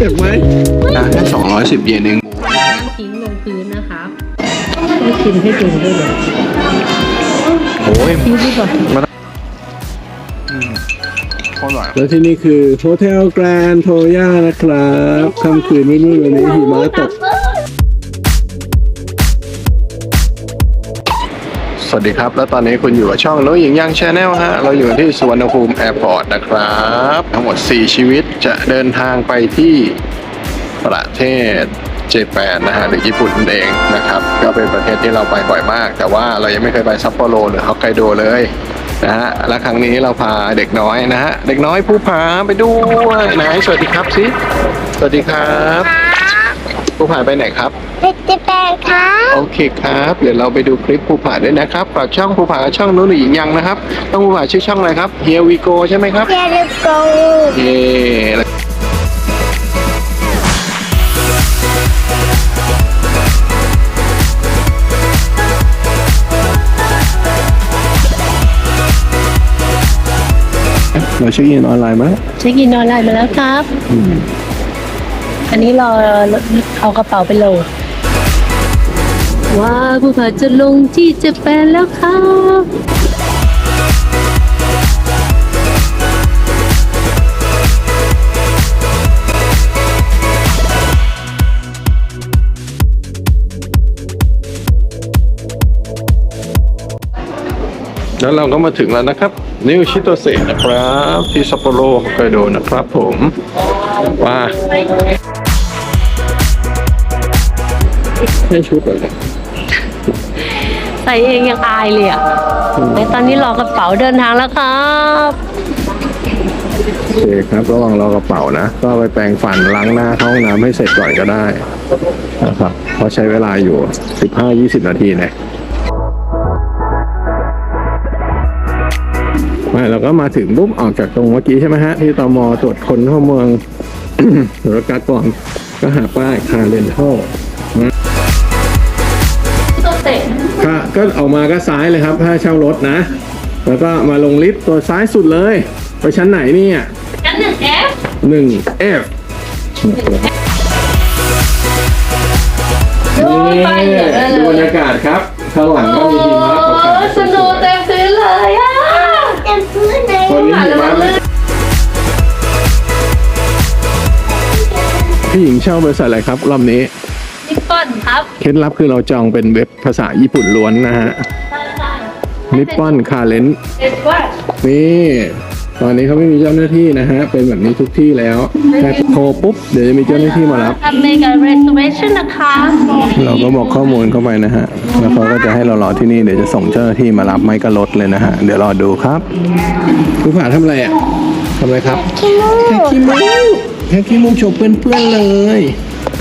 เจ็บไหมอะแค่สองร้อยสิบเยนเองทิ้งลงพื้นนะครับไม่กินให้ดูด้วยเลยโอ้ยทิ้งดีกว่าอร่อยแล้วที่นี่คือโฮเทลแกรนด์โทย่านะครับค่ำคืนนี้นี่วันนี้หิมะตก สวัสดีครับ แล้วตอนนี้คุณอยู่กับช่องน้องหญิงย่างชาแนลฮะ เราอยู่ที่สุวรรณภูมิแอร์พอร์ตนะครับ ทั้งหมด 4 ชีวิตจะเดินทางไปที่ประเทศเจแปนนะฮะหรือญี่ปุ่นนั่นเองนะครับ ก็เป็นประเทศที่เราไปบ่อยมาก แต่ว่าเรายังไม่เคยไปซัปโปโรหรือฮอกไกโดเลยนะฮะ และครั้งนี้เราพาเด็กน้อยนะฮะ เด็กน้อยผู้พาไปด้วยไหนสวัสดีครับสิ สวัสดีครับ ผู้พาไปไหนครับเจ็ดสิบแปดครับ โอเคครับ เดี๋ยวเราไปดูคลิปภูผาด้วยนะครับฝากช่องภูผากับช่องนู้นหรือหญิงยังนะครับ ต้องภูผาชื่อช่องอะไรครับ Here we go ใช่ไหมครับเจริโกเย้เราเช็คอินออนไลน์มั้ยเช็คอินออนไลน์มาแล้วครับ อันนี้รอเอากระเป๋าไปโหลดว้าวผู้ผาจะลงที่เจแปนแล้วครับแล้วเราก็มาถึงแล้วนะครับ นิวชิโตเซนะครับ ที่ซัปโปโรฮอกไกโดนะครับผมว่า ให้ชุดเลยใส่เองยังอายเลยอะในตอนนี้รอกระเป๋าเดินทางแล้วครับโอเคครับระหว่างรอกระเป๋านะ ก็ไปแปรงฟันล้างหน้าเข้าห้องน้ำให้เสร็จก่อนก็ได้นะครับเพราะใช้เวลาอยู่ 15-20 นาทีนะไม่เราก็มาถึงปุ๊บออกจากตรงเมื่อกี้ใช่ไหมฮะ ที่ตมตรวจคนเข้าเมืองตรวจการก่อนก็หาป้ายคาเรนทัล ตัวเตะก็ก็ออกมาก็ซ้ายเลยครับ ถ้าเช่ารถนะ แล้วก็มาลงลิฟต์ตัวซ้ายสุดเลย ไปชั้นไหนเนี่ยชั้นหนึ่งแอฟหนึ่ง F ดูไปเหลือเลดูบรรยยากาศครับ ข้างหลังก็มีหิมะขาวๆสนุกเต็มพื้นเลยอะเต็มพื้นเลยคนนี้หิมะไหมพี่หญิงเช่าบริษัทอะไรครับรอบนี้นิปปอน ครับเคล็ดลับคือเราจองเป็นเว็บภาษาญี่ปุ่นล้วนนะฮะนิปปอนคาเลนเอ็ดว่านี่ตอนนี้เขาไม่มีเจ้าหน้าที่นะฮะ เป็นแบบนี้ทุกที่แล้วแค่โทรปุ๊บ เดี๋ยวจะมีเจ้าหน้าที่มารับ ทำเมกะเรส e เ a ชั่นนะคะเราก็บอกข้อมูลเข้าไปนะฮะ แล้วเขาก็จะให้เรารอที่นี่ เดี๋ยวจะส่งเจ้าหน้าที่มารับไม่ก็รถเลยนะฮะ เดี๋ยวรอดูครับคุณผาทำอะไรอะทำอะไรครับขี้มูกแค่ขี้มูกแค่ขี้มูกโชว์เพื่อนๆเลย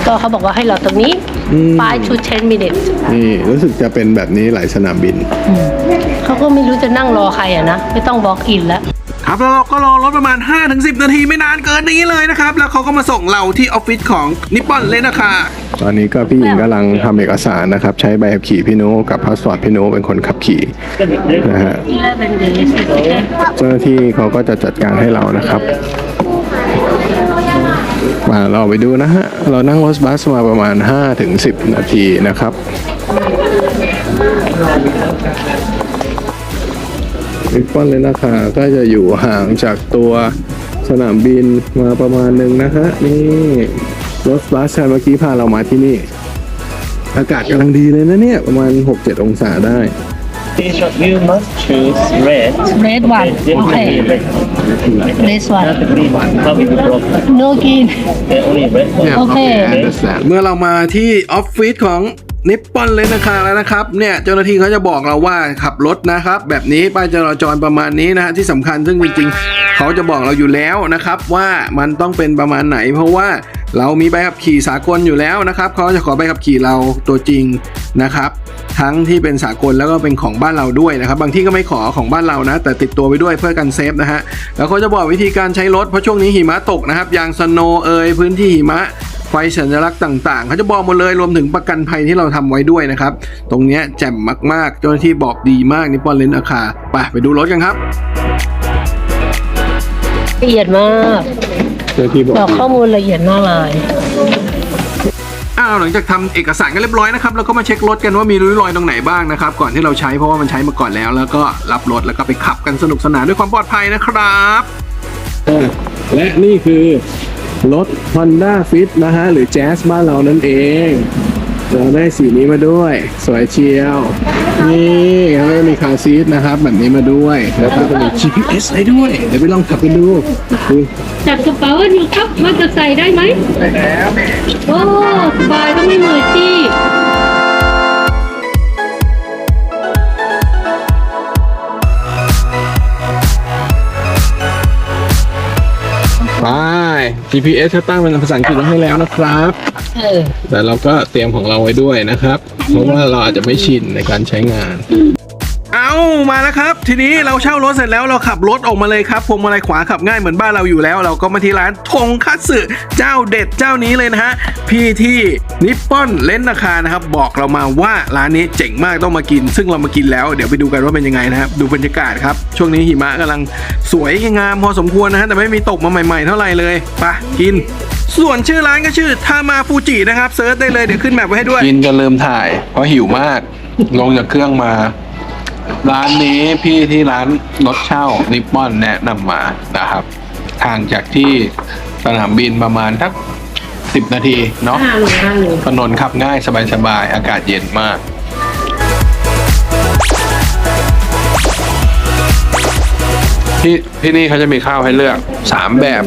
ก็เขาบอกว่าให้รอตรงนี้ อืม 5 to 10 minutes นี่รู้สึกจะเป็นแบบนี้หลายสนามบิน เขาก็ไม่รู้จะนั่งรอใครอะนะ ไม่ต้องบล็อกอินแล้ว ครับแล้วเราก็รอรถประมาณ 5-10 นาทีไม่นานเกินนี้เลยนะครับ แล้วเขาก็มาส่งเราที่ออฟฟิศของนิปปอนเลยนะคะ ตอนนี้ก็พี่หญิงกำลังทำเอกสารนะครับ ใช้ใบขับขี่พี่นุกับพาสปอร์ตพี่นุเป็นคนขับขี่นะฮะ 11 days เจ้าหน้าที่เขาก็จะจัดการให้เรานะครับ มาเราไปดูนะฮะ เรานั่งรถบัสมาประมาณ 5-10ถึง10นาทีนะครับริปปอนเลยนะคะก็จะอยู่ห่างจากตัวสนามบินมาประมาณหนึ่งนะฮะ นี่รถบัสคันเมื่อกี้พาเรามาที่นี่ อากาศกำลังดีเลยนะเนี่ย ประมาณ 6-7 องศาได้ You must choose red. red one Then okay only red. This one Not the green one. How it will block. no green Then only red one. เนี่ยโอเค understand เมื่อเรามาที่ออฟฟิศของนิปปอนเลยนะคะแล้วนะครับเนี่ยเจ้าหน้าที่เขาจะบอกเราว่าขับรถนะครับ แบบนี้ป้ายจราจรประมาณนี้นะฮะที่สำคัญซึ่งจริงๆเขาจะบอกเราอยู่แล้วนะครับ ว่ามันต้องเป็นประมาณไหน เพราะว่า เรามีใบขับขี่สากลอยู่แล้วนะครับเขาจะขอใบขับขี่เราตัวจริงนะครับ ทั้งที่เป็นสากลแล้วก็เป็นของบ้านเราด้วยนะครับ บางที่ก็ไม่ขอของบ้านเรานะ แต่ติดตัวไปด้วยเพื่อกันเซฟนะฮะแล้วเขาจะบอกวิธีการใช้รถเพราะช่วงนี้หิมะตกนะครับยางสโนว์เอยพื้นที่หิมะไฟสัญลักษณ์ต่างๆ เขาจะบอกหมดเลยรวมถึงประกันภัยที่เราทำไว้ด้วยนะครับ ตรงนี้แจ่มมากๆ เจ้าหน้าที่บอกดีมากนิปปอนเลนอาคาไปไปดูรถกันครับละเอียดมาก เจ้าที่บอกบอกข้อมูลละเอียดมากเลยอ้าวหลังจากทำเอกสารกันเรียบร้อยนะครับเราก็มาเช็ครถกันว่ามีริ้วรอยตรงไหนบ้างนะครับก่อนที่เราใช้เพราะว่ามันใช้มาก่อนแล้ว แล้วก็รับรถแล้วก็ไปขับกันสนุกสนานด้วยความปลอดภัยนะครับและนี่คือรถ Honda Fit นะฮะ หรือ Jazz บ้านเรานั่นเอง เราได้สีนี้มาด้วย สวยเชียว นี่แล้วก็มีคาร์ซีทนะครับ แบบนี้มาด้วย แล้วก็มี GPS ให้ด้วย เดี๋ยวไปลองขับกันดูดูจับกระเป๋ากันอยู่ครับว่าจะใส่ได้ไหมได้แล้วโอ้ GPS เขาตั้งเป็นภาษาอังกฤษไว้ให้แล้วนะครับ เออ แต่เราก็เตรียมของเราไว้ด้วยนะครับ เพราะว่าเราอาจจะไม่ชินในการใช้งาน เอามาแล้วครับ ทีนี้เราเช่ารถเสร็จแล้วเราขับรถออกมาเลยครับพวงมาลัยขวาขับง่ายเหมือนบ้านเราอยู่แล้ว เราก็มาที่ร้านทงคัตสึเจ้าเด็ดเจ้านี้เลยนะฮะพี่ที่นิปปอนเลนนาคานะครับบอกเรามาว่าร้านนี้เจ๋งมากต้องมากิน ซึ่งเรามากินแล้วเดี๋ยวไปดูกันว่าเป็นยังไงนะครับดูบรรยากาศครับ ช่วงนี้หิมะกำลังสวยงามพอสมควรนะฮะแต่ไม่มีตกมาใหม่ ๆ เท่าไหร่เลยไปกินส่วนชื่อร้านก็ชื่อทามาฟูจินะครับเซิร์ชได้เลยเดี๋ยวขึ้นแมปไว้ให้ด้วยกินจนลืมถ่ายเพราะหิวมาก ลงจากเครื่องมา ร้านนี้พี่ที่ร้านรถเช่านิปปอนแนะนำมานะครับห่างจากที่สนามบินประมาณทักสิบนาทีเนาะห้าโลห้าโลถนนขับง่ายสบายๆ อากาศเย็นมาก ที่ที่นี่เขาจะมีข้าวให้เลือกสามแบบ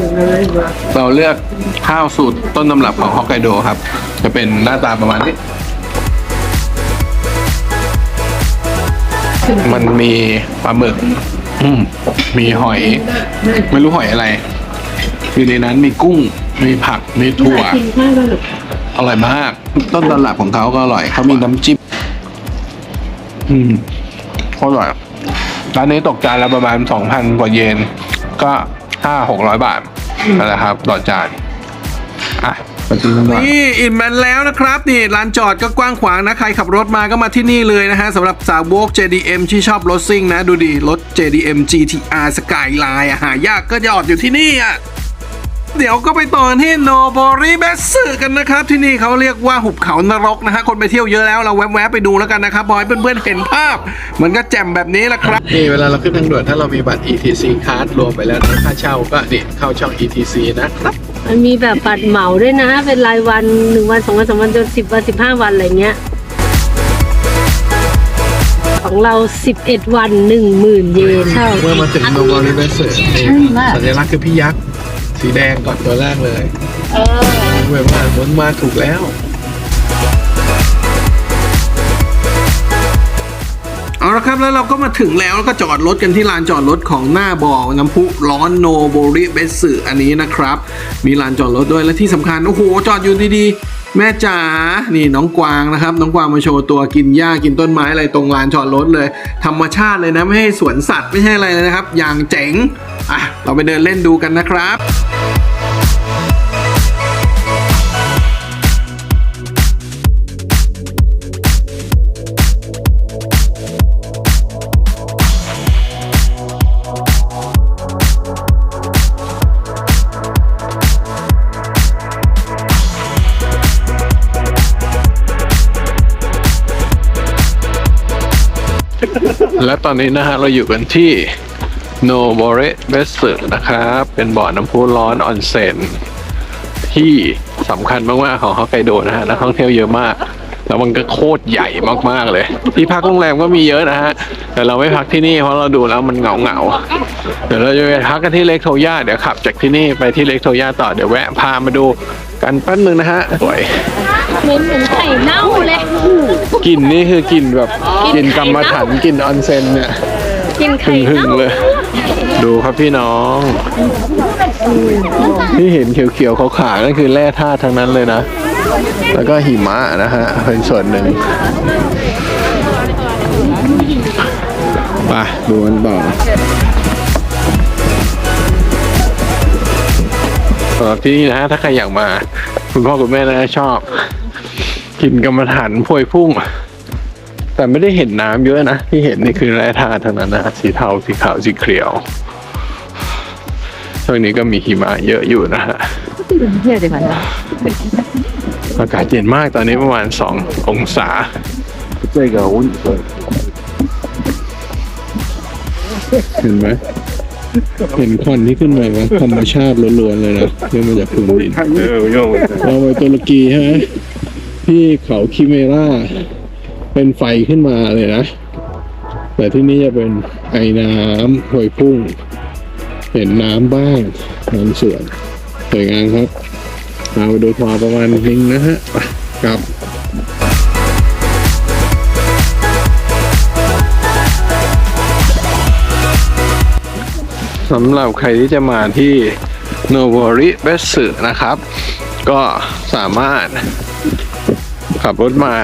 เราเลือกข้าวสูตรต้นตำรับของฮอกไกโดครับ จะเป็นหน้าตาประมาณนี้ มันมีปลาหมึก อืมมีหอย ไม่รู้หอยอะไร อยู่ในนั้นมีกุ้ง มีผัก มีถั่วกินข้าวกันหรออร่อยมาก ต้นตำรับของเขาก็อร่อย เขามีน้ำจิ้ม อืมโคตรอร่อย ร้านนี้ตกจานละประมาณสองพันกว่าเยน ก็ห้าหกร้อยบาทนั่นแหละครับ ต่อจาน อะไปกิ นี่อิ่มแมนแล้วนะครับนี่ลานจอดก็กว้างขวางนะ ใครขับรถมาก็มาที่นี่เลยนะฮะสำหรับสาวก JDM ที่ชอบรถซิ่งนะ ดูดิรถ JDM GTR Skyline อะหายากก็จออดอยู่ที่นี่อะ เดี๋ยวก็ไปต่อที่โนโบริเบสกันนะครับ ที่นี่เขาเรียกว่าหุบเขานรกนะฮะคนไปเที่ยวเยอะแล้วเราแวะๆไปดูแล้วกันนะครับพอให้เพื่อนๆเห็นภาพ มันก็แจ่มแบบนี้แหละครับนี่เวลาเราขึ้นทางด่วนถ้าเรามีบัตร ETC card รวมไปแล้วนะค่าเช่าก็นี่เข้าช่อง ETC นะครับมันมีแบบบัตรเหมาด้วยนะ เป็นรายวันหนึ่งวันสองวันสามวันจนสิบวันสิบห้าวันอะไรเงี้ยของเราสิบเอ็ดวันหนึ่งหมื่นเยนเช่าเมื่อมาถึงโนโบริเบสนี่อืมว่าสัญลักษณ์คือพี่ยักษ์ สีแดงก่อนตัวแรกเลยเออเว้ยว่ามันมาถูกแล้ว เอาละครับแล้วเราก็มาถึงแล้วแล้วก็จอดรถกันที่ลานจอดรถของหน้าบ่อน้ำพุร้อนโนโบริเบสึอันนี้นะครับ มีลานจอดรถด้วยและที่สำคัญ โอ้โห จอดอยู่ดีๆ แม่จ๋านี่น้องกวางนะครับ น้องกวางมาโชว์ตัวกินหญ้ากินต้นไม้อะไรตรงลานจอดรถเลย ธรรมชาติเลยนะ ไม่ให้สวนสัตว์ไม่ใช่อะไรเลยนะครับ อย่างเจ๋ง อะ เราไปเดินเล่นดูกันนะครับและตอนนี้นะฮะเราอยู่กันที่ โนโบเรเบสนะครับ เป็นบ่อน้ำพุร้อนออนเซ็นที่สำคัญมากๆของฮอกไกโดนะฮะนักท่องเที่ยวเยอะมาก แล้วมันก็โคตรใหญ่มากๆเลย ที่พักโรงแรมก็มีเยอะนะฮะ แต่เราไม่พักที่นี่เพราะเราดูแล้วมันเหงาเหงาๆเดี๋ยวเราจะไปพักกันที่เล็กโทย่าเดี๋ยวขับจากที่นี่ไปที่เล็กโทย่าต่อเดี๋ยวแวะพามาดูกันแป๊บนึงนะฮะสวยเหมือนเหมือนไข่เน่าเลยกลิ่นนี่คือกลิ่นแบบกลิ่นกรรมฐานกลิ่นออนเซ็นเนี่ยกินหึไข่งหึงเน่าๆเลย ดูครับพี่น้อง ที่เห็นเขียวๆขาวๆนั่นคือแร่ธาตุทั้งนั้นเลยนะ แล้วก็หิมะนะฮะเป็นส่วนหนึ่งไปดูกันต่อสำหรับที่นี่นะฮะถ้าใครอยากมา คุณพ่อคุณแม่น่าจะชอบ กินกรรมฐานพวยพุ่ง แต่ไม่ได้เห็นน้ำเยอะนะ ที่เห็นนี่คือแร่ธาตุทั้งนั้นนะสีเทาสีขาวสีเขียวช่วงนี้ก็มีหิมะเยอะอยู่นะฮะเยวดีกว่านอากาศเย็นมากตอนนี้ประมาณสององศาเจ๊กับวุ้นเห็นไหมเห็นควันที่ขึ้นมาไหมธรรมชาติล้วนๆเลยนะเรื่องมาจากพื้นดินเราไปตุรกีใช่ไหมที่เขาคิเมรา เป็นไฟขึ้นมาเลยนะ แต่ที่นี่จะเป็นไอ้น้ำหวยพุ่ง เห็นน้ำบ้างบางส่วนสวยงามครับเราไปดูพอประมาณนึงนะฮะกลับสำหรับใครที่จะมาที่โนโวริเบสึนะครับ ก็สามารถขับรถมา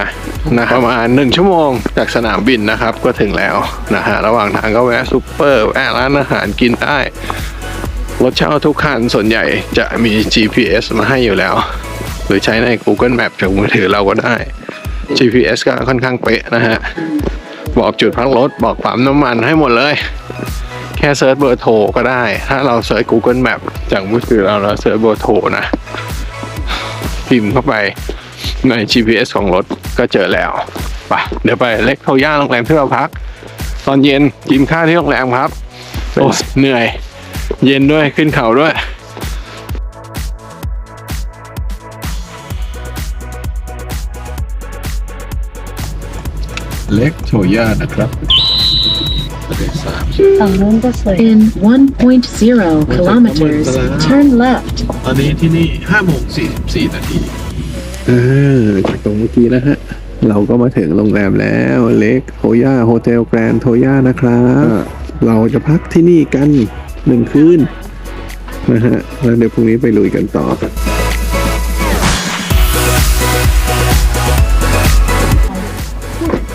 นะครับประมาณหนึ่งชั่วโมงจากสนามบินนะครับก็ถึงแล้วนะฮะระหว่างทางก็แวะซูเปอร์แวะร้านอาหารกินได้รถเช่าทุกคันส่วนใหญ่จะมี GPS มาให้อยู่แล้ว หรือใช้ใน Google Map จากมือถือเราก็ได้ GPS ก็ค่อนข้างเป๊ะนะฮะ บอกจุดพักรถ บอกปั๊มน้ำมันให้หมดเลย แค่เซิร์ชเบอร์โทรก็ได้ ถ้าเราเซิร์ช Google Map จากมือถือเราเราเซิร์ชเบอร์โทรนะ พิมพ์เข้าไป ใน GPS ของรถก็เจอแล้วไปเดี๋ยวไปเล็กโทย่าโรงแรมที่เราพัก ตอนเย็นกินข้าวที่โรงแรมครับโอ้เหนื่อย เย็นด้วยขึ้นเขาด้วยเล็กโทย่านะครับสามฝั่งนู้นก็สวย In 1.0 kilometers, turn left. ตอนนี้ที่นี่ห้าโมงสี่สี่นาที อ่าจากตรงเมื่อกี้นะฮะ เราก็มาถึงโรงแรมแล้วเล็กโทย่าโฮเทลแกรนโทย่านะครับ เราจะพักที่นี่กันหนึ่งคืนนะฮะ แล้วเดี๋ยวพรุ่งนี้ไปลุยกันต่อ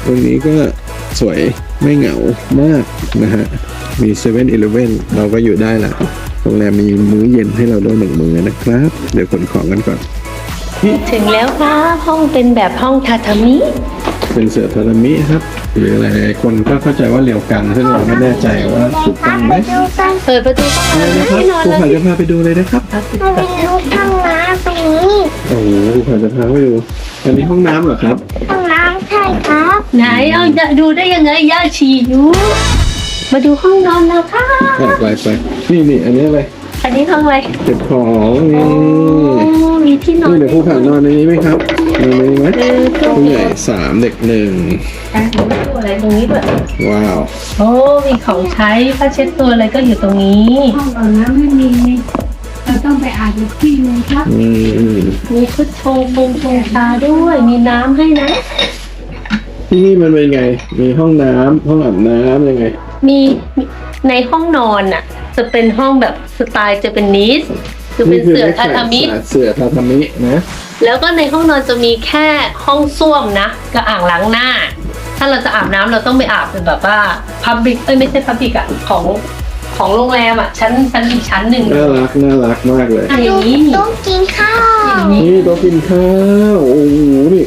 ตรงนี้ก็สวยไม่เหงามากนะฮะ มี7 e เ e ่ e อเราก็อยู่ได้ละโรงแรมมีมื้อเย็นให้เราด้วยหนึ่งมื้อนะครับ เดี๋ยวขนของกันก่อน ถึงแล้วค่ะห้องเป็นแบบห้องทาทามิ เป็นเสือทารามิครับ หรืออะไรๆคนก็เข้าใจว่าเรียวกังซึ่งเราไม่แน่ใจว่าถูกต้องไหมไปดูกันเปิดประตูเข้ามานะครัให้บนอนครูแล้วขวัญจะพาไปดูเลยนะครับมาไปดูห้องน้ำตรงนี้โอ้โหครูขวัญจะพาไปดู อันนี้ห้องน้ำเหรอครับ ห้องน้ำใช่ครับไหนเอาจะดูได้ยังไงย่าฉี่อยู่มาดูห้องนอนแล้วค่ะไปไปไปนี่นี่อันนี้อะไรอันนี้ห้องอะไรเก็บของนี่โอ้ มีที่นอนนี่เดี๋ยวครูขวัญนอนในนี้ไหมครับนอนในนี้ไหมเออตู้ผู้ใหญ่สามเด็กหนึ่งอะมีตู้อะไรตรงนี้ด้วยว้าวโอ้มีของใช้ผ้าเช็ดตัวอะไรก็อยู่ตรงนี้ ห้องก่อนนะไม่มีเราต้องไปอาบอีกที่หนึงครับอืมมีชุดชงชงชงชาด้วย มีน้ำให้นะ ที่นี่มันเป็นไง มีห้องน้ำห้องอาบน้ำยังไงมีในห้องนอนน่ะ จะเป็นห้องแบบสไตล์เจแปนนิส คือเป็นเสือทาทามิ เสือทาทามินะแล้วก็ในห้องนอนจะมีแค่ห้องส้วมนะกับอ่างล้างหน้า ถ้าเราจะอาบน้ำเราต้องไปอาบเป็นแบบว่าพับบิกเอ้ยไม่ใช่พับบิกอะของของโรงแรมอะชั้นชั้นอีกชั้นหนึ่งน่ารักน่ารักมากเลยอะอย่างนี้ต้องกินข้าวนี่โต๊ะกินข้าวโอ้โหนี่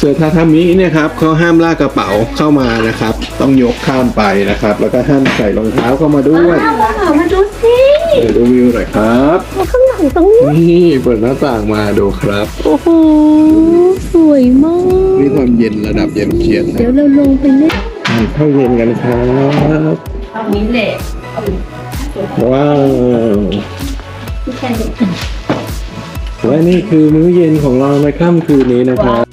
เสือทาทามิเนี่ยครับเขาห้ามลากกระเป๋าเข้ามานะครับ ต้องยกข้ามไปนะครับ แล้วก็ห้ามใส่รองเท้าเข้ามาด้วยอ้าวมาดูสิเดี๋ยวดูวิวหน่อยครับ ข้างหลังตรงนี้ นี่เปิดหน้าต่างมาดูครับ โอ้โห สวยมาก นี่ความเย็นระดับเย็นเฉียดนะเดี๋ยวเราลงไปเล่นทานข้าวเย็นกันครับตรงนี้แหละว้าวที่แค่นี้และนี่คือมื้อเย็นของเราในค่ำคืนนี้นะครับ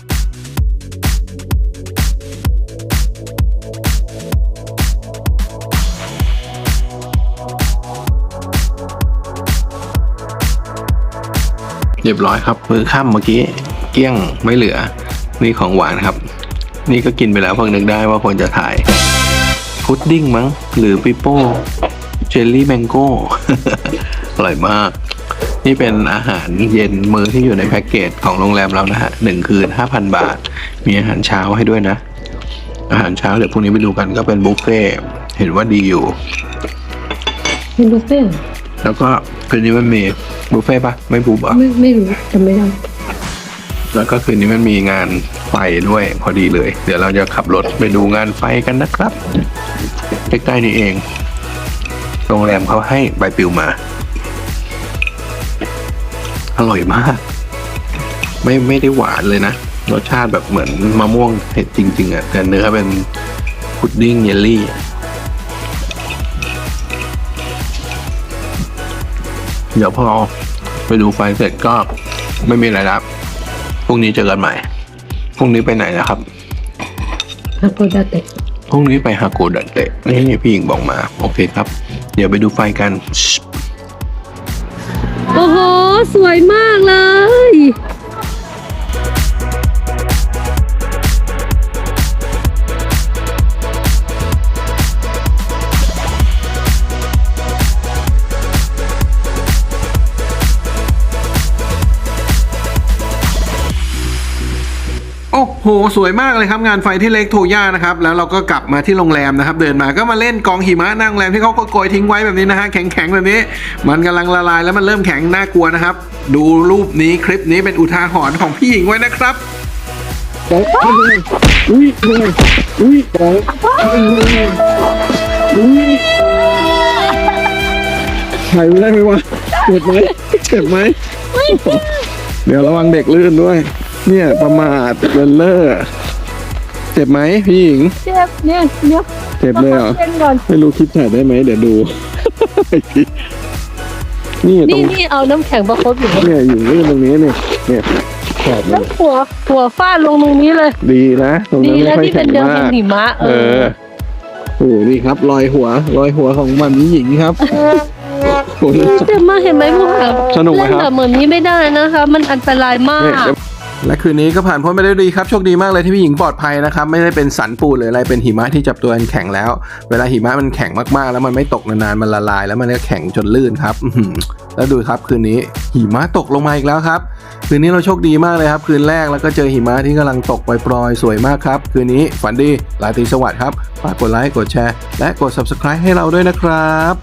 เรียบร้อยครับมื้อค่ำเมื่อกี้เกลี้ยงไม่เหลือ นี่ของหวานครับ นี่ก็กินไปแล้วเพิ่งนึกได้ว่าควรจะถ่าย พุดดิ้งมั้ง หรือปิโป้เจลลี่แมงโก้ อร่อยมาก นี่เป็นอาหารเย็นมื้อที่อยู่ในแพ็กเกจของโรงแรมเรานะฮะหนึ่งคืนห้าพันบาท มีอาหารเช้าให้ด้วยนะ อาหารเช้าเดี๋ยวพรุ่งนี้ไปดูกันก็เป็นบุฟเฟ่ต์เห็นว่าดีอยู่เป็นบุฟเฟ่ต์แล้วก็ คืนนี้มันมีบุฟเฟ่ต์ปะไม่บุฟอะไม่ไม่รู้จำไม่ได้แล้วก็คืนนี้มันมีงานไฟด้วยพอดีเลย เดี๋ยวเราจะขับรถไปดูงานไฟกันนะครับใกล้ๆนี่เองโรงแรมเขาให้ใบปลิวมา อร่อยมาก ไม่ไม่ได้หวานเลยนะ รสชาติแบบเหมือนมะม่วงเผ็ดจริง ๆอะ่ะแต่เนื้อเป็นพุดดิ้งเยลลี่ เดี๋ยวพอไปดูไฟเสร็จก็ไม่มีอะไรแล้วพรุ่งนี้เจอกันใหม่ พรุ่งนี้ไปไหนนะครับฮาโกดาเตะพรุ่งนี้ไปฮาโกดันเตะนี่พี่หญิงบอกมา โอเคครับ เดี๋ยวไปดูไฟกัน โอ้โห สวยมากเลย โอ้โหสวยมากเลยครับงานไฟที่เล็กโทย่านะครับแล้วเราก็กลับมาที่โรงแรมนะครับ เดินมาก็มาเล่นกองหิมะหนั่งโรงแรมที่เขาก็โกยทิ้งไว้แบบนี้นะฮะแข็งๆแบบนี้ มันกำลังละลายแล้วมันเริ่มแข็งน่ากลัวนะครับ ดูรูปนี้คลิปนี้เป็นอุทาหรณ์ของพี่หญิงไว้นะครับอุ้ยเลยอุ้ยของอุ้ยถ่ายไม่ได้ไหมวะเจ็บไหมเจ็บไหมเดี๋ยวระวังเด็กลื่นด้วย เนี่ยประมาทเลินเล่อเจ็บไหมพี่หญิง เจ็บเนี่ยเนี่ยเจ็บเลยเหรอเล่นก่อนไม่รู้คลิปถ่ายได้ไหมเดี๋ยวดู นี่ตรนี่งนี่เอาน้ำแข็งประคบอยู่เนี่ยอยู่นี่ตรงนี้เนี่ยเนี่ยขอบมันแล้วหัวหัวฟาดลงตรงนี้เลย ดีนะตรงดีนั้นไม่แล้วค่อยที่แข็เป็นงเดิมมาเป็นกหิมะเอเอออโอ้โหนี่ครับรอยหัว รอยหัวของมันนี้หญิงครับโอ้โห เจ็บมากเห็นไหมพวกเราสนุกไหมเล่นครับ แบบเหมือนนี้ไม่ได้นะคะ มันอันตรายมาก เนี่ยเดี๋ยว และคืนนี้ก็ผ่านพ้นไปได้ดีครับโชคดีมากเลยที่พี่หญิงปลอดภัยนะครับไม่ได้เป็นสันปูหรืออะไรเป็นหิมะที่จับตัวกันแข็งแล้ว เวลาหิมะมันแข็งมากๆ แล้วมันไม่ตกนานๆมันละลาย แล้วมันก็แข็งจนลื่นครับแล้วดูครับคืนนี้หิมะตกลงมาอีกแล้วครับ คืนนี้เราโชคดีมากเลยครับ คืนแรกแล้วก็เจอหิมะที่กำลังตกปล่อยๆ สวยมากครับ คืนนี้ฝันดีราตรีสวัสดิ์ครับฝากกดไลค์กดแชร์ และกด subscribe ให้เราด้วยนะครับ